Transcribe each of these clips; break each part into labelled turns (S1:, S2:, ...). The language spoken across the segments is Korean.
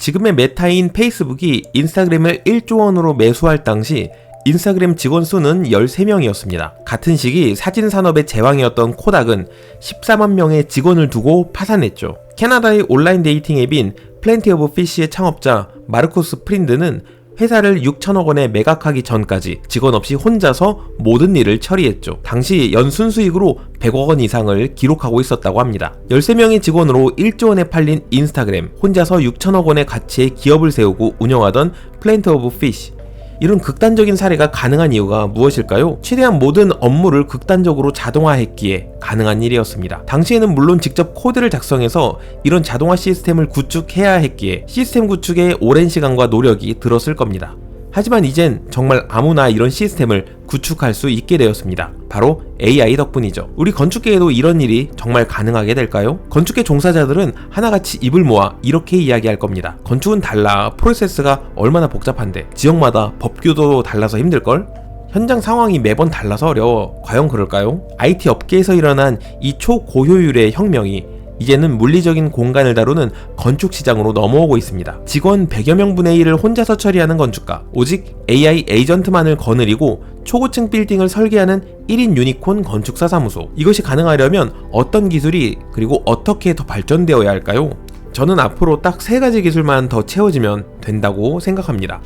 S1: 지금의 메타인 페이스북이 인스타그램을 1조 원으로 매수할 당시 인스타그램 직원 수는 13명이었습니다. 같은 시기 사진 산업의 제왕이었던 코닥은 14만 명의 직원을 두고 파산했죠. 캐나다의 온라인 데이팅 앱인 플랜티 오브 피쉬의 창업자 마르코스 프린드는 회사를 6천억 원에 매각하기 전까지 직원 없이 혼자서 모든 일을 처리했죠. 당시 연순 수익으로 100억 원 이상을 기록하고 있었다고 합니다. 13명의 직원으로 1조 원에 팔린 인스타그램, 혼자서 6천억 원의 가치의 기업을 세우고 운영하던 플랜트 오브 피쉬, 이런 극단적인 사례가 가능한 이유가 무엇일까요? 최대한 모든 업무를 극단적으로 자동화했기에 가능한 일이었습니다. 당시에는 물론 직접 코드를 작성해서 이런 자동화 시스템을 구축해야 했기에 시스템 구축에 오랜 시간과 노력이 들었을 겁니다. 하지만 이젠 정말 아무나 이런 시스템을 구축할 수 있게 되었습니다. 바로 AI 덕분이죠. 우리 건축계에도 이런 일이 정말 가능하게 될까요? 건축계 종사자들은 하나같이 입을 모아 이렇게 이야기할 겁니다. 건축은 달라. 프로세스가 얼마나 복잡한데. 지역마다 법규도 달라서 힘들걸? 현장 상황이 매번 달라서 어려워. 과연 그럴까요? IT 업계에서 일어난 이 초고효율의 혁명이 이제는 물리적인 공간을 다루는 건축 시장으로 넘어오고 있습니다. 직원 100여 명분의 1을 혼자서 처리하는 건축가, 오직 AI 에이전트만을 거느리고 초고층 빌딩을 설계하는 1인 유니콘 건축사 사무소. 이것이 가능하려면 어떤 기술이 그리고 어떻게 더 발전되어야 할까요? 저는 앞으로 딱 세 가지 기술만 더 채워지면 된다고 생각합니다.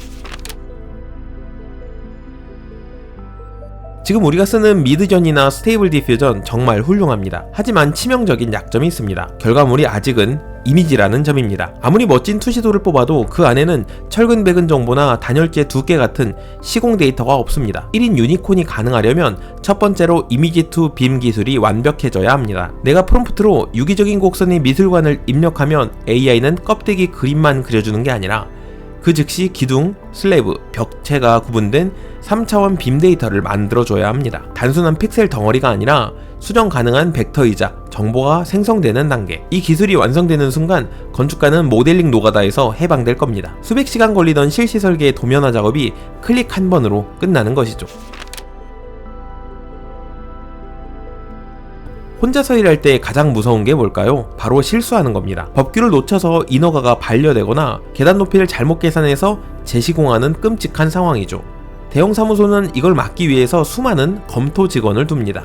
S1: 지금 우리가 쓰는 미드전이나 스테이블 디퓨전 정말 훌륭합니다. 하지만 치명적인 약점이 있습니다. 결과물이 아직은 이미지라는 점입니다. 아무리 멋진 투시도를 뽑아도 그 안에는 철근백은 정보나 단열재 두께 같은 시공 데이터가 없습니다. 1인 유니콘이 가능하려면 첫 번째로 이미지 투빔 기술이 완벽해져야 합니다. 내가 프롬프트로 유기적인 곡선의 미술관을 입력하면 AI는 껍데기 그림만 그려주는 게 아니라 그 즉시 기둥, 슬래브, 벽체가 구분된 3차원 빔 데이터를 만들어줘야 합니다. 단순한 픽셀 덩어리가 아니라 수정 가능한 벡터이자 정보가 생성되는 단계. 이 기술이 완성되는 순간 건축가는 모델링 노가다에서 해방될 겁니다. 수백 시간 걸리던 실시 설계의 도면화 작업이 클릭 한 번으로 끝나는 것이죠. 혼자서 일할 때 가장 무서운 게 뭘까요? 바로 실수하는 겁니다. 법규를 놓쳐서 인허가가 반려되거나 계단 높이를 잘못 계산해서 재시공하는 끔찍한 상황이죠. 대형 사무소는 이걸 막기 위해서 수많은 검토 직원을 둡니다.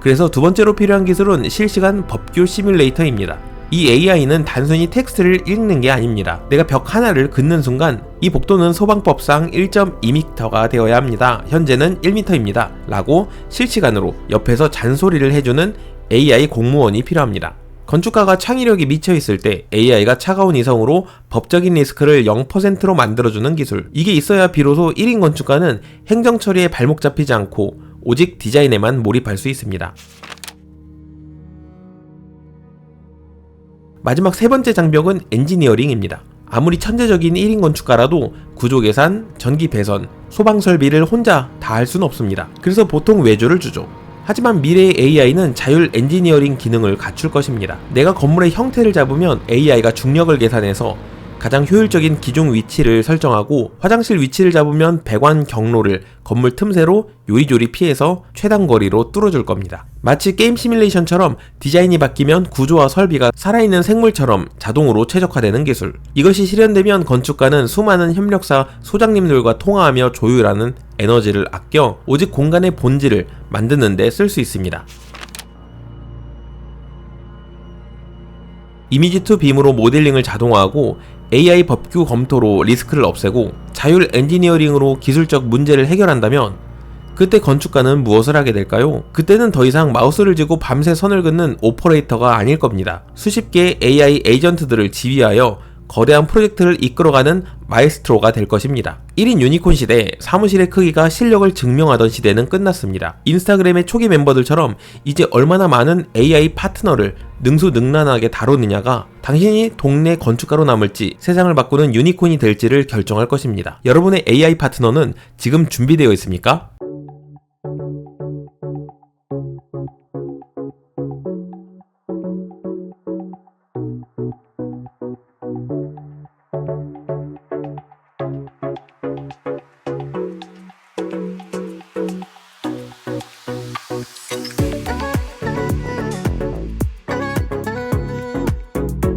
S1: 그래서 두 번째로 필요한 기술은 실시간 법규 시뮬레이터입니다. 이 AI는 단순히 텍스트를 읽는 게 아닙니다. 내가 벽 하나를 긋는 순간 이 복도는 소방법상 1.2m가 되어야 합니다. 현재는 1m입니다. 라고 실시간으로 옆에서 잔소리를 해주는 AI 공무원이 필요합니다. 건축가가 창의력이 미쳐 있을 때 AI가 차가운 이성으로 법적인 리스크를 0%로 만들어주는 기술. 이게 있어야 비로소 1인 건축가는 행정 처리에 발목 잡히지 않고 오직 디자인에만 몰입할 수 있습니다. 마지막 세 번째 장벽은 엔지니어링입니다. 아무리 천재적인 1인 건축가라도 구조 계산, 전기 배선, 소방 설비를 혼자 다 할 수는 없습니다. 그래서 보통 외주를 주죠. 하지만 미래의 AI는 자율 엔지니어링 기능을 갖출 것입니다. 내가 건물의 형태를 잡으면 AI가 중력을 계산해서 가장 효율적인 기둥 위치를 설정하고 화장실 위치를 잡으면 배관 경로를 건물 틈새로 요리조리 피해서 최단 거리로 뚫어줄 겁니다. 마치 게임 시뮬레이션처럼 디자인이 바뀌면 구조와 설비가 살아있는 생물처럼 자동으로 최적화되는 기술. 이것이 실현되면 건축가는 수많은 협력사 소장님들과 통화하며 조율하는 에너지를 아껴 오직 공간의 본질을 만드는 데 쓸 수 있습니다. 이미지 투 빔으로 모델링을 자동화하고 AI 법규 검토로 리스크를 없애고 자율 엔지니어링으로 기술적 문제를 해결한다면 그때 건축가는 무엇을 하게 될까요? 그때는 더 이상 마우스를 쥐고 밤새 선을 긋는 오퍼레이터가 아닐 겁니다. 수십 개의 AI 에이전트들을 지휘하여 거대한 프로젝트를 이끌어가는 마이스트로가 될 것입니다. 1인 유니콘 시대, 사무실의 크기가 실력을 증명하던 시대는 끝났습니다. 인스타그램의 초기 멤버들처럼 이제 얼마나 많은 AI 파트너를 능수능란하게 다루느냐가 당신이 동네 건축가로 남을지 세상을 바꾸는 유니콘이 될지를 결정할 것입니다. 여러분의 AI 파트너는 지금 준비되어 있습니까?